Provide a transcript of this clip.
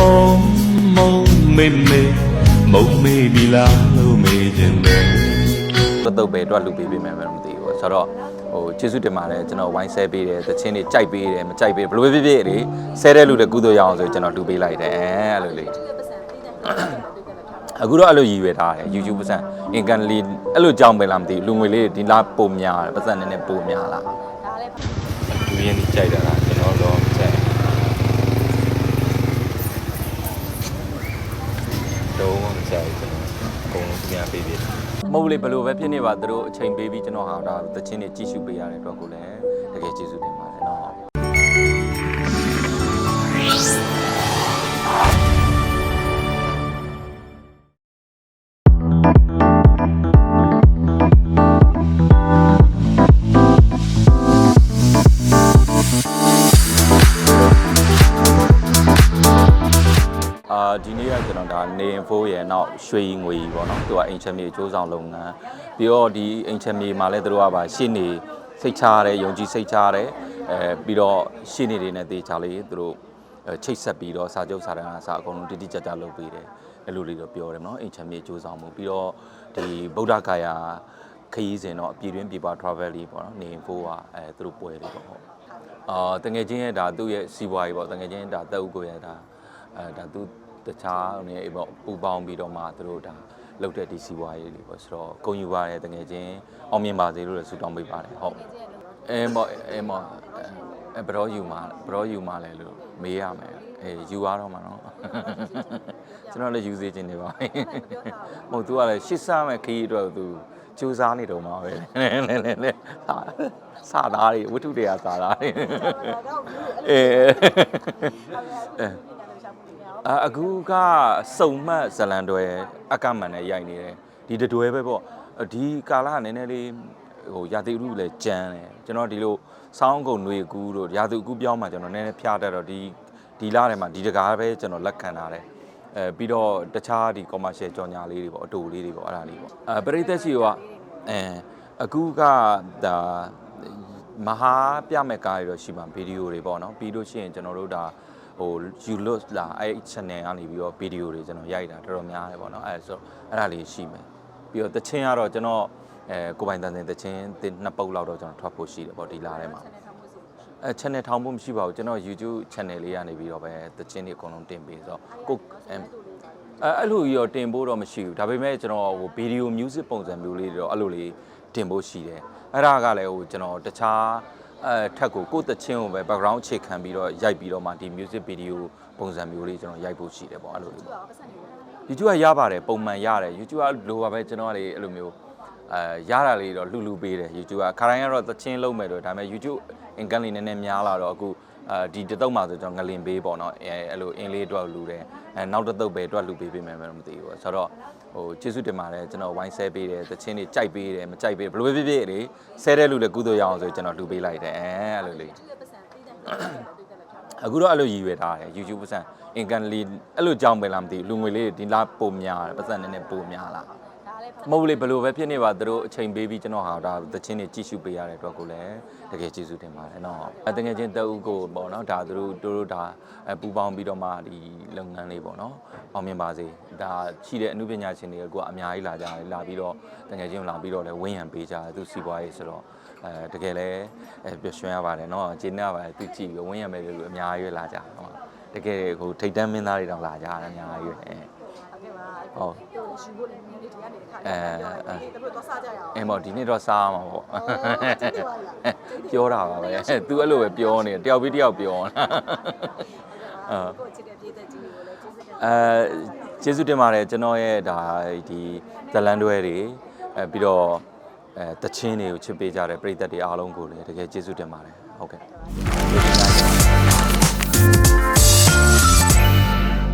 မုံမုံမေမေမုံမေဒီလားလို့မေးခြင်းပဲပတ်တုတ်ပဲတော့လူပေးပေးမယ်မသိဘူးဆိုတော့ဟိုကျေးဇူးတင်ပါတယ်ကျွန်တော်ဝိုင်းဆဲပေးတယ်တချင်းတွေကြိုက်ပေးတယ်မကြိုက်ပေးဘယ်လိုပဲဖြစ်ဖြစ်လေဆဲတဲ့လူတွေကုသိုလ်ရအောင်ဆိုကျွန်တော်လူပေးလိုက်တယ်အဲ့လိုလေအခုတော့အဲ့လိုရည်ရွယ်ထားတယ် YouTube ပတ်စံ income လေးအဲ့လိုကြောင်းပဲလားမသိဘူးလူငွေလေးဒီလားပုံများတယ်ပတ်စံနည်းနည်းပုံများလားဒါလည်းသူရင်းကြီးကြိုက်တာလားကျွန်တော်တော့ကြိုက် တော့မကြိုက်ကျွန်တော်အကုန်လုံးပြန်ပေးပေးတယ်မဟုတ်လေဘယ်လိုပဲဖြစ်နေပါသူတို့အချိန်ပေးပြီးကျွန်တော်ဟာဒါတချင်းတွေကြည့်ရှုပေးရတဲ့အတွက်ကိုလည်းတကယ်ကျေးဇူးတင်ပါ အာဒီနေ့ကကျွန်တော်ဒါနေဖိုးရယ်နောက်ရွှေငွေကြီးပေါ့နော်သူကအိမ်ချက်မြေအကျိုးဆောင်လုပ်ငန်းပြီးတော့ဒီအိမ်ချက်မြေမှာလည်းသူတို့ကပါရှေ့နေစိတ်ချရတယ်ယုံကြည်စိတ်ချရတယ်အဲပြီးတော့ရှေ့နေတွေနဲ့တေချာလေးသူတို့ချိတ်ဆက်ပြီးတော့စာချုပ်စာတမ်းအစအကုန်လုံးတိတိကျကျလုပ်ပေးတယ်အဲ့လိုလေးတော့ပြောတယ်မနော်အိမ်ချက်မြေအကျိုးဆောင်မှုပြီးတော့ဒီဗုဒ္ဓဂါယာခရီးစဉ်တော့ပြည်တွင်းပြည်ပ travel လေးပေါ့နော်နေဖိုးကအဲသူတို့ပွဲလေးပေါ့ဟုတ်အာတငယ်ချင်းရဲ့ဒါသူ့ရဲ့စီးပွားရေးပေါ့တငယ်ချင်းဒါတက်ဥကိုရတာအဲဒါသူ တခြားနေပေါ့ပူပေါင်းပြီးတော့မှသူတို့ဒါလုပ်တဲ့ဒီစီးပွားရေးလေးပေါ့ဆိုတော့ဂုဏ်ယူပါတယ်တငယ်ချင်းအောင်မြင်ပါစေလို့လည်းဆုတောင်းပေးပါတယ်ဟုတ်အဲမောအဲမောအဲဘရောယူမှာဘရောယူမှာလဲလို့မေးရမယ်အဲယူရတော့မှာနော်ကျွန်တော်လည်းယူစေခြင်းနေပါမဟုတ်သူကလည်းရှစ်စားမဲ့ခရီးအတွက်သူစူးစားနေတော့မှာပဲလဲလဲလဲလဲစာသားတွေဝတ္ထုတွေကစာသားတွေအဲ အာအခုကစုံမှတ်ဇလန်တွဲအကမန်နဲ့ရိုက်နေတယ်ဒီတတွဲပဲပေါ့ဒီကာလကနည်းနည်းလေးဟိုရာသီဥတုလည်းကြမ်းတယ်ကျွန်တော်ဒီလိုစောင်းကုန်တွေကူးတို့ရာသီဥတုပြောင်းမှကျွန်တော်နည်းနည်းဖျားတတ်တော့ဒီဒီလာထဲမှာဒီတကားပဲကျွန်တော်လက်ခံထားတယ်အဲပြီးတော့တခြားဒီ commercial ကြော်ညာလေးတွေပေါ့အတူလေးတွေပေါ့အဲ့ဒါလေးပေါ့အဲပရိသတ်စီကအဲအခုကဒါမဟာပြမဲ့ကားတွေတော့ရှိမှာဗီဒီယိုတွေပေါ့နော်ပြီးလို့ရှိရင်ကျွန်တော်တို့ဒါ ဟို you look လာအဲ့ channel ကနေပြီးတော့ဗီဒီယိုတွေကျွန်တော်ရိုက်တာတော်တော်များတယ်ပေါ့နော်အဲ့ဆိုအဲ့ဒါလေးရှိမယ်ပြီးတော့တချင်းကတော့ကျွန်တော်အဲကိုပိုင်တန်စင်တချင်းတစ်နှစ်ပုတ်လောက်တော့ကျွန်တော်ထွက်ဖို့ရှိတယ်ပေါ့ဒီလာထဲမှာအဲ channel ထောင်ဖို့မရှိပါဘူးကျွန်တော် YouTube channel လေးကနေပြီးတော့ပဲတချင်းတွေအကုန်လုံးတင်ပေးဆိုတော့ကိုအဲအဲအဲ့လိုကြီးတော့တင်ဖို့တော့မရှိဘူးဒါပေမဲ့ကျွန်တော်ဟိုဗီဒီယို music ပုံစံမျိုးလေးတွေတော့အဲ့လိုလေးတင်ဖို့ရှိတယ်အဲ့ဒါကလည်းဟိုကျွန်တော်တခြား အဲထက်ကိုကိုယ့်တချင်းကိုပဲ background အခြေခံပြီးတော့ရိုက်ပြီးတော့မှဒီ music video ပုံစံမျိုးလေးကျွန်တော်ရိုက်ဖို့ရှိတယ်ပေါ့အဲ့လိုလေးပေါ့ YouTube ကရပါတယ်ပုံမှန်ရတယ် YouTube ကလိုပါပဲကျွန်တော်ကလေအဲ့လိုမျိုးအဲရတာလေးတော့လှူလှူပေးတယ် YouTube ကခါတိုင်းကတော့သချင်းလုံးမယ်တော့ဒါပေမဲ့ YouTube income လေးနည်းနည်းများလာတော့အခု အဲဒီတစ်တုပ်မှဆိုကျွန်တော်ငလင်ပေးပေါ့နော်အဲအဲ့လိုအင်းလေးအတွက်လှူတယ်အဲနောက်တစ်တုပ်ပဲအတွက်လှူပေးပေးမယ်မမသိဘူးပေါ့ဆိုတော့ဟိုကျေးဇူးတင်ပါတယ်ကျွန်တော်ဝိုင်းဆဲပေးတယ်သချင်းတွေကြိုက်ပေးတယ်မကြိုက်ပေးဘယ်လိုပဲဖြစ်ဖြစ်လေဆဲတဲ့လူလည်းကုသိုလ်ရအောင်ဆိုကျွန်တော်လှူပေးလိုက်တယ်အဲအဲ့လိုလေးအခုတော့အဲ့လိုရည်ရွယ်ထားတယ် YouTube ပတ်စံအင်ကန်လေးအဲ့လိုကြောင်းပဲလားမသိဘူးလူငွေလေးဒီလားပုံများတယ်ပတ်စံနည်းနည်းပုံများလား မဟုတ်လေဘယ်လိုပဲဖြစ်နေပါသူတို့အချိန်ပေးပြီးကျွန်တော်ဟာဒါသချင်းတွေကြည့်ရှုပေးရတဲ့အတွက်ကိုလည်းတကယ်ကျေးဇူးတင်ပါတယ်နော်အတငယ်ချင်းတအုပ်ကိုပေါ့နော်ဒါသူတို့တို့တို့ဒါအပူပေါင်းပြီးတော့မှဒီလုပ်ငန်းလေးပေါ့နော်အောင်မြင်ပါစေဒါရှိတဲ့အမှုပညာရှင်တွေကကအများကြီးလာကြတယ်လာပြီးတော့တငယ်ချင်းလာပြီးတော့လည်းဝင်းရံပေးကြတယ်သူစီပွားရေးဆိုတော့အဲတကယ်လည်းအဲပျော်ရွှင်ရပါတယ်နော်ကျေနပ်ရပါတယ်သူကြည့်ပြီးဝင်းရံမဲ့လူအများကြီးလာကြတယ်ဟုတ်တကယ်ဟိုထိတ်တန်းမင်းသားတွေတောင်လာကြတယ်အများကြီးပဲအဲဟုတ်ကဲ့ပါဟုတ် ရှိဖို့လည်းနည်းနည်းဒီကနေတစ်ခါအဲအဲတပည့်တော့စားကြရအောင်အဲမော်ဒီနေ့တော့စားရမှာပေါ့ကျေးဇူးပါလားပြောတာပါပဲ तू အဲ့လိုပဲပြောနေတယ်တယောက်ပြီးတယောက်ပြောနေတာအာကိုချစ်တဲ့ပြည်သက်ကြီးကိုလည်းကျေးဇူးတင်ပါအဲကျေးဇူးတင်ပါတယ်ကျွန်တော်ရဲ့ဒါဒီဇလန်တွဲတွေအဲပြီးတော့အဲတချင်းတွေကိုချစ်ပေးကြတဲ့ပရိသတ်တွေအားလုံးကိုလည်းတကယ်ကျေးဇူးတင်ပါတယ်ဟုတ်ကဲ့